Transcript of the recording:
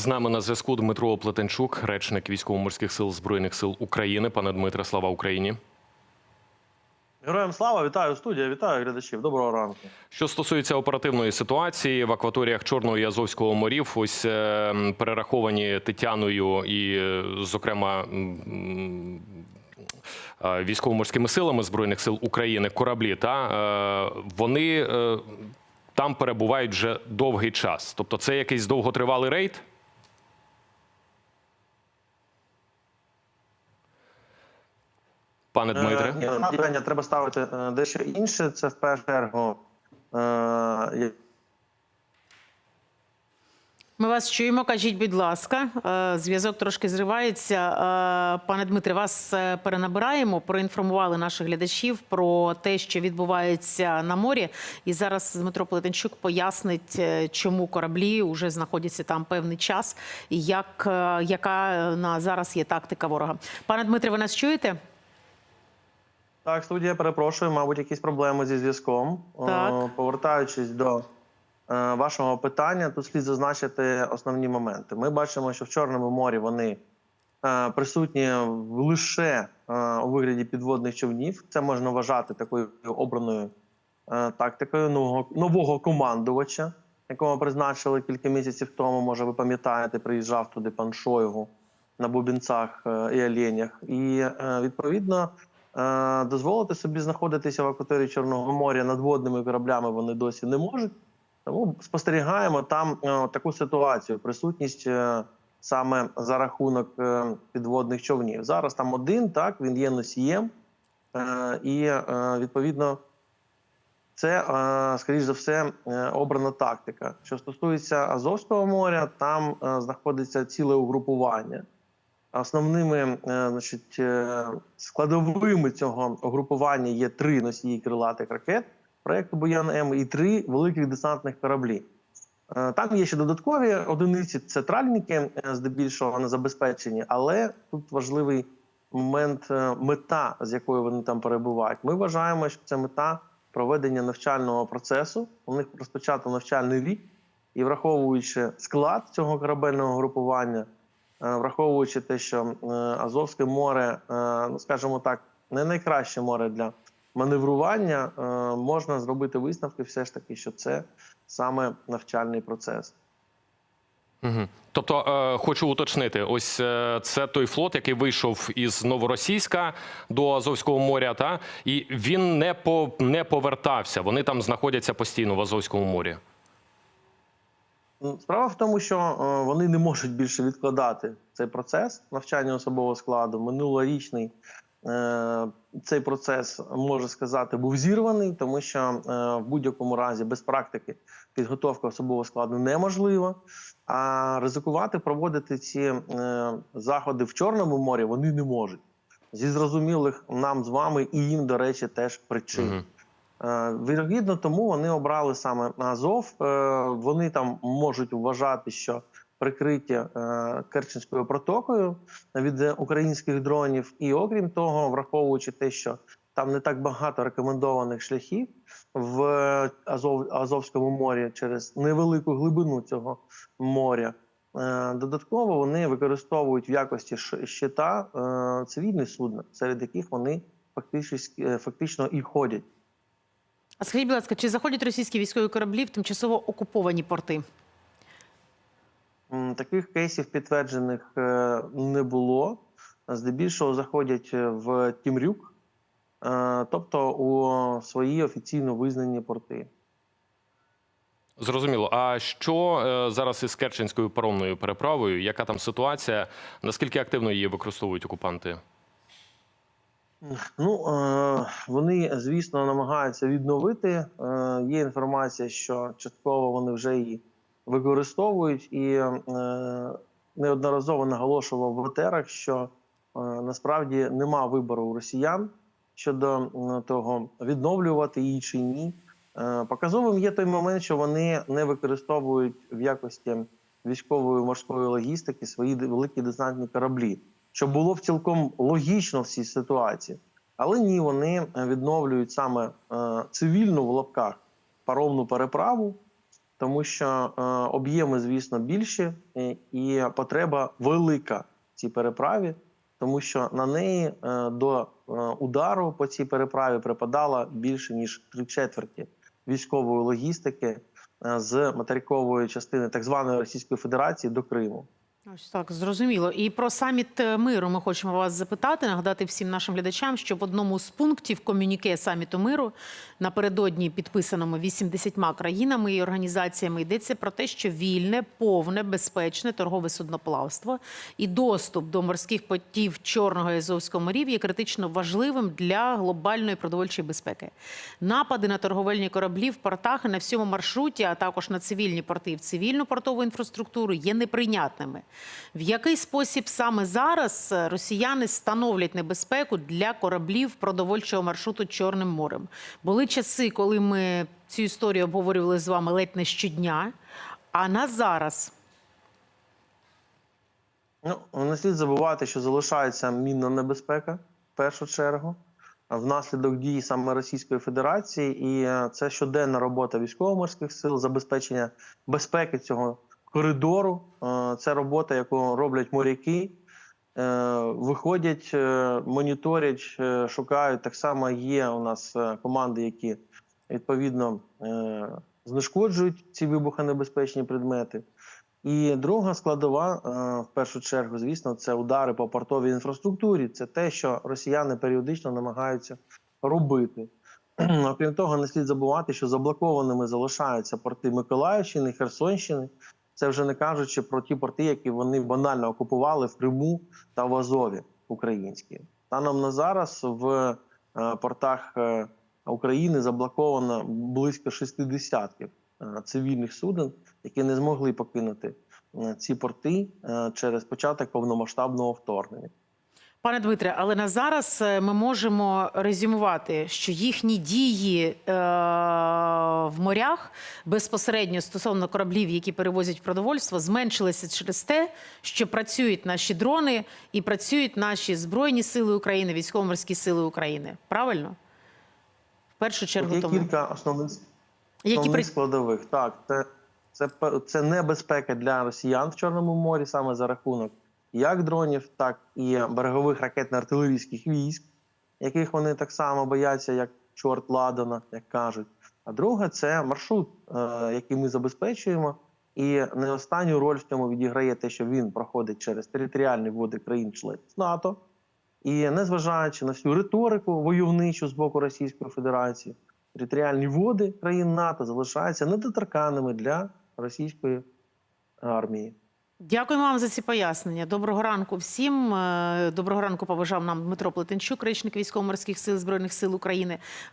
З нами на зв'язку Дмитро Плетенчук, речник військово-морських сил Збройних сил України. Пане Дмитре, слава Україні. Героям слава, вітаю студія, вітаю глядачів. Доброго ранку. Що стосується оперативної ситуації в акваторіях Чорного і Азовського морів, ось е, перераховані Тетяною і, е, зокрема, е, військово-морськими силами Збройних сил України кораблі, та е, вони е, там перебувають вже довгий час. Тобто, це якийсь довготривалий рейд. Пане Дмитре. Е, ні, питання треба ставити е, дещо інше. Це в першу чергу. Е, Ми вас чуємо. Кажіть, будь ласка, Е, зв'язок трошки зривається. Е, Пане Дмитре, вас е, перенабираємо. Проінформували наших глядачів про те, що відбувається на морі. І зараз Дмитро Плетенчук пояснить, е, чому кораблі вже знаходяться там певний час, і як е, яка е, на зараз є тактика ворога. Пане Дмитре, ви нас чуєте? Так, студія, перепрошую, мабуть, якісь проблеми зі зв'язком. Е, Повертаючись до е, вашого питання, тут слід зазначити основні моменти. Ми бачимо, що в Чорному морі вони е, присутні лише у вигляді підводних човнів. Це можна вважати такою обраною тактикою нового, нового командувача, якого призначили кілька місяців тому. Може, ви пам'ятаєте, приїжджав туди пан Шойгу на бубінцах і оленях. І відповідно дозволити собі знаходитися в акваторії Чорного моря надводними кораблями вони досі не можуть. Тому спостерігаємо там е, таку ситуацію: присутність е, саме за рахунок е, підводних човнів. Зараз там один, так він є носієм, е, і е, відповідно це, е, скоріш за все, е, обрана тактика. Що стосується Азовського моря, там е, знаходиться ціле угрупування. Основними е, значить, е, складовими цього угрупування є три носії крилатих ракет проєкту Боян М і три великих десантних кораблі. Е, Там є ще додаткові одиниці, це тральники, здебільшого не забезпечені, але тут важливий момент мета, з якою вони там перебувають. Ми вважаємо, що це мета проведення навчального процесу. У них розпочато навчальний рік, і враховуючи склад цього корабельного групування, враховуючи те, що е, Азовське море, е, ну скажімо так, не найкраще море для маневрування, е, можна зробити висновки, все ж таки, що це саме навчальний процес. Угу. Тобто, е, хочу уточнити, ось е, це той флот, який вийшов із Новоросійська до Азовського моря, та і він не по не повертався. Вони там знаходяться постійно в Азовському морі. Справа в тому, що е, вони не можуть більше відкладати цей процес навчання особового складу. Минулорічний е, цей процес можна сказати був зірваний, тому що е, в будь-якому разі без практики підготовка особового складу неможлива. А ризикувати проводити ці заходи в Чорному морі вони не можуть зі зрозумілих нам з вами і їм, до речі, теж причин. Е, Вірогідно, тому вони обрали саме Азов. Е, Вони там можуть вважати, що прикриття е, Керченською протокою від українських дронів, і окрім того, враховуючи те, що там не так багато рекомендованих шляхів в Азов, Азовському морі через невелику глибину цього моря. Додатково вони використовують в якості щита цивільні судна, серед яких вони фактично і ходять. А скажіть, будь ласка, чи заходять російські військові кораблі в тимчасово окуповані порти? Таких кейсів підтверджених е, не було. Здебільшого заходять е, в Тімрюк, е, тобто у свої офіційно визнані порти. Зрозуміло. А що зараз із Керченською паромною переправою? Яка там ситуація? Наскільки активно її використовують окупанти? Ну е, вони, звісно, намагаються відновити. Е, Є інформація, що частково вони вже її використовують, і е, неодноразово наголошував в етерах, що насправді нема вибору у росіян щодо того, відновлювати її чи ні. Показовим є той момент, що вони не використовують в якості військової морської логістики свої великі десантні кораблі що було б цілком логічно в цій ситуації. Але ні, вони е, відновлюють саме е, цивільну в лапках паромну переправу, тому що е, об'єми, звісно, більші, і, потреба велика в цій переправі, тому що на неї до удару по цій переправі припадало більше ніж три четверті військової логістики з материкової частини так званої Російської Федерації до Криму. Так, зрозуміло. І про саміт е, миру ми хочемо вас запитати, нагадати всім нашим глядачам, що в одному з пунктів комюніке саміту миру напередодні підписаному 80 країнами і організаціями йдеться про те, що вільне, повне, безпечне торгове судноплавство і доступ до морських потів Чорного і Азовського морів є критично важливим для глобальної продовольчої безпеки. Напади на торговельні кораблі в портах і на всьому маршруті, а також на цивільні порти і в цивільну портову інфраструктуру є неприйнятними. В який спосіб саме зараз е, росіяни становлять небезпеку для кораблів продовольчого маршруту Чорним морем? Були часи, коли ми цю історію обговорювали з вами ледь не щодня. А на зараз Ну, не слід забувати, що залишається мінна небезпека в першу чергу внаслідок дій саме Російської Федерації, і е, це щоденна робота військово-морських сил, забезпечення безпеки цього коридору. Е, Це робота, яку роблять моряки. Е, Виходять, е, моніторять, шукають. Так само є у нас команди, які відповідно знешкоджують ці вибухонебезпечні предмети. І друга складова, в першу чергу, звісно, це удари по портовій інфраструктурі. Це те, що росіяни періодично намагаються робити. Окрім того, не слід забувати, що заблокованими залишаються порти Миколаївщини, Херсонщини. Це вже не кажучи про ті порти, які вони банально окупували в Криму та в Азові українські. Станом на зараз в е, портах е, України заблоковано близько 60 е, цивільних суден, які не змогли покинути ці порти через початок повномасштабного вторгнення. Пане Дмитре, але на зараз е, ми можемо резюмувати, що їхні дії е, в морях безпосередньо стосовно кораблів, які перевозять продовольство, зменшилися через те, що працюють наші дрони і працюють наші збройні сили України, військово-морські сили України. Правильно? В першу чергу є тому. кілька основних основних при... складових. Так, це, це, це небезпека для росіян в Чорному морі саме за рахунок як дронів, так і берегових ракетно-артилерійських військ, яких вони так само бояться, як чорт ладана, як кажуть. А друге це маршрут, е, який ми забезпечуємо. І не останню роль в цьому відіграє те, що він проходить через територіальні води країн-членів НАТО. І незважаючи на всю риторику войовничу з боку Російської Федерації, територіальні води країн НАТО залишаються недоторканими для російської армії. Дякуємо вам за ці пояснення. Доброго ранку всім. Е, Доброго ранку побажав нам Дмитро Плетенчук, речник військово-морських сил Збройних сил України.